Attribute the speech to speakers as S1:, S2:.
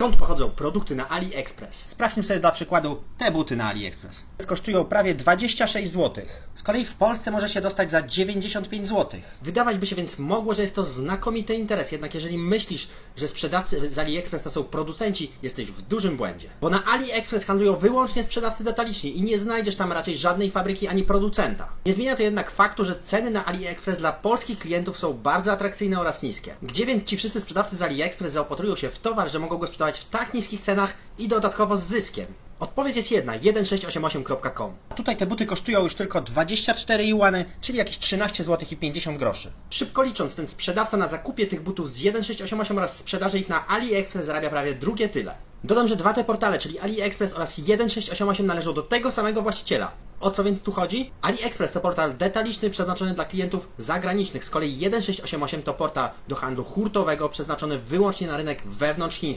S1: Skąd pochodzą produkty na AliExpress?
S2: Sprawdźmy sobie dla przykładu te buty na AliExpress. Kosztują prawie 26 zł. Z kolei w Polsce może się dostać za 95 zł.
S1: Wydawać by się więc mogło, że jest to znakomity interes, jednak jeżeli myślisz, że sprzedawcy z AliExpress to są producenci, jesteś w dużym błędzie. Bo na AliExpress handlują wyłącznie sprzedawcy detaliczni i nie znajdziesz tam raczej żadnej fabryki ani producenta. Nie zmienia to jednak faktu, że ceny na AliExpress dla polskich klientów są bardzo atrakcyjne oraz niskie. Gdzie więc ci wszyscy sprzedawcy z AliExpress zaopatrują się w towar, że mogą go sprzedawać w tak niskich cenach i dodatkowo z zyskiem? Odpowiedź jest jedna, 1688.com.
S2: A tutaj te buty kosztują już tylko 24 juany, czyli jakieś 13 zł i 50 groszy.
S1: Szybko licząc, ten sprzedawca na zakupie tych butów z 1688 oraz sprzedaży ich na AliExpress zarabia prawie drugie tyle. Dodam, że dwa te portale, czyli AliExpress oraz 1688 należą do tego samego właściciela. O co więc tu chodzi? AliExpress to portal detaliczny przeznaczony dla klientów zagranicznych, z kolei 1688 to portal do handlu hurtowego przeznaczony wyłącznie na rynek wewnątrzchiński.